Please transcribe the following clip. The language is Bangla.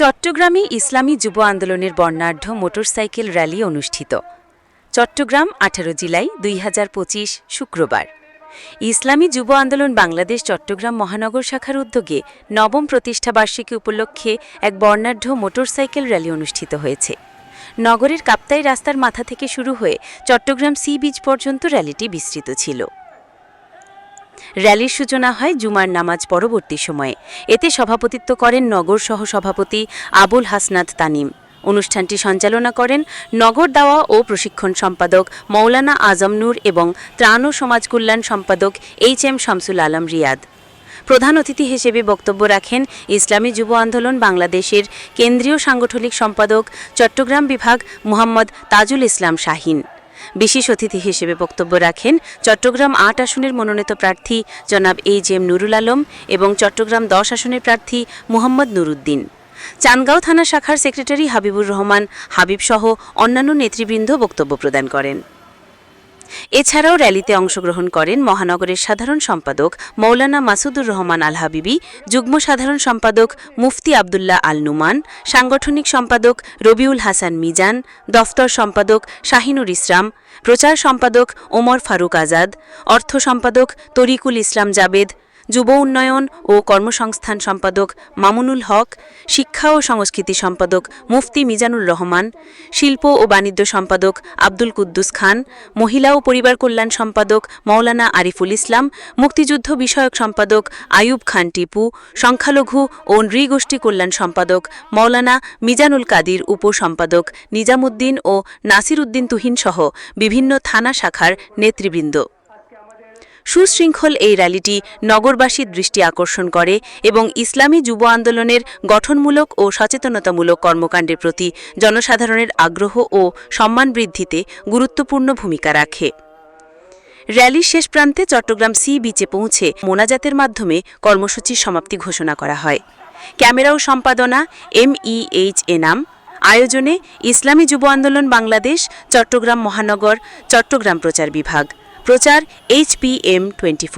চট্টগ্রামে ইসলামী যুব আন্দোলনের বর্ণাঢ্য মোটরসাইকেল র্যালি অনুষ্ঠিত। চট্টগ্রাম আঠারো জুলাই দুই হাজার পঁচিশ শুক্রবার। ইসলামী যুব আন্দোলন বাংলাদেশ চট্টগ্রাম মহানগর শাখার উদ্যোগে নবম প্রতিষ্ঠাবার্ষিকী উপলক্ষে এক বর্ণাঢ্য মোটরসাইকেল র্যালি অনুষ্ঠিত হয়েছে। নগরের কাপ্তাই রাস্তার মাথা থেকে শুরু হয়ে চট্টগ্রাম সি বিচ পর্যন্ত র্যালিটি বিস্তৃত ছিল। র্যালির সূচনা হয় জুমার নামাজ পরবর্তী সময়ে। এতে সভাপতিত্ব করেন নগর সহ সভাপতি আবুল হাসনাত তানিম। অনুষ্ঠানটি সঞ্চালনা করেন নগর দাওয়া ও প্রশিক্ষণ সম্পাদক মৌলানা আজম নূর এবং ত্রাণ ও সমাজ কল্যাণ সম্পাদক এইচ এম শামসুল আলম রিয়াদ। প্রধান অতিথি হিসেবে বক্তব্য রাখেন ইসলামী যুব আন্দোলন বাংলাদেশের কেন্দ্রীয় সাংগঠনিক সম্পাদক চট্টগ্রাম বিভাগ মোহাম্মদ তাজুল ইসলাম শাহিন। বিশেষ অতিথি হিসেবে বক্তব্য রাখেন চট্টগ্রাম আট আসনের মনোনীত প্রার্থী জনাব এইচ এম নুরুল আলম এবং চট্টগ্রাম দশ আসনের প্রার্থী মোহাম্মদ নুরুদ্দিন। চানগাঁও থানা শাখার সেক্রেটারি হাবিবুর রহমান হাবিব সহ অন্যান্য নেতৃবৃন্দ বক্তব্য প্রদান করেন। এছাড়াও র্যালিতে অংশগ্রহণ করেন মহানগরের সাধারণ সম্পাদক মৌলানা মাসুদুর রহমান আল হাবিবি যুগ্ম সাধারণ সম্পাদক মুফতি আবদুল্লাহ আল নুমান সাংগঠনিক সম্পাদক রবিউল হাসান মিজান, দফতর সম্পাদক শাহিনুর ইসলাম, প্রচার সম্পাদক ওমর ফারুক আজাদ, অর্থ সম্পাদক তরিকুল ইসলাম জাবেদ যুব উন্নয়ন ও কর্মসংস্থান সম্পাদক মামুনুল হক, শিক্ষা ও সংস্কৃতি সম্পাদক মুফতি মিজানুর রহমান, শিল্প ও বাণিজ্য সম্পাদক আব্দুল কুদ্দুস খান, মহিলা ও পরিবার কল্যাণ সম্পাদক মৌলানা আরিফুল ইসলাম, মুক্তিযুদ্ধ বিষয়ক সম্পাদক আয়ুব খান টিপু, সংখ্যালঘু ও নৃগোষ্ঠী কল্যাণ সম্পাদক মৌলানা মিজানুল কাদির উপসম্পাদক নিজামুদ্দিন ও নাসির উদ্দিন তুহিন সহ বিভিন্ন থানা শাখার নেতৃবৃন্দ। সুশৃঙ্খল এই র্যালিটি নগরবাসীর দৃষ্টি আকর্ষণ করে এবং ইসলামী যুব আন্দোলনের গঠনমূলক ও সচেতনতামূলক কর্মকাণ্ডের প্রতি জনসাধারণের আগ্রহ ও সম্মান বৃদ্ধিতে গুরুত্বপূর্ণ ভূমিকা রাখে। র্যালির শেষ প্রান্তে চট্টগ্রাম সি বিচে পৌঁছে মোনাজাতের মাধ্যমে কর্মসূচির সমাপ্তি ঘোষণা করা হয়। ক্যামেরা ও সম্পাদনা এম ই এইচ এনাম আয়োজনে ইসলামী যুব আন্দোলন বাংলাদেশ, চট্টগ্রাম মহানগর, চট্টগ্রাম প্রচার বিভাগ। প্রচার এইচ পি এম টোয়েন্টি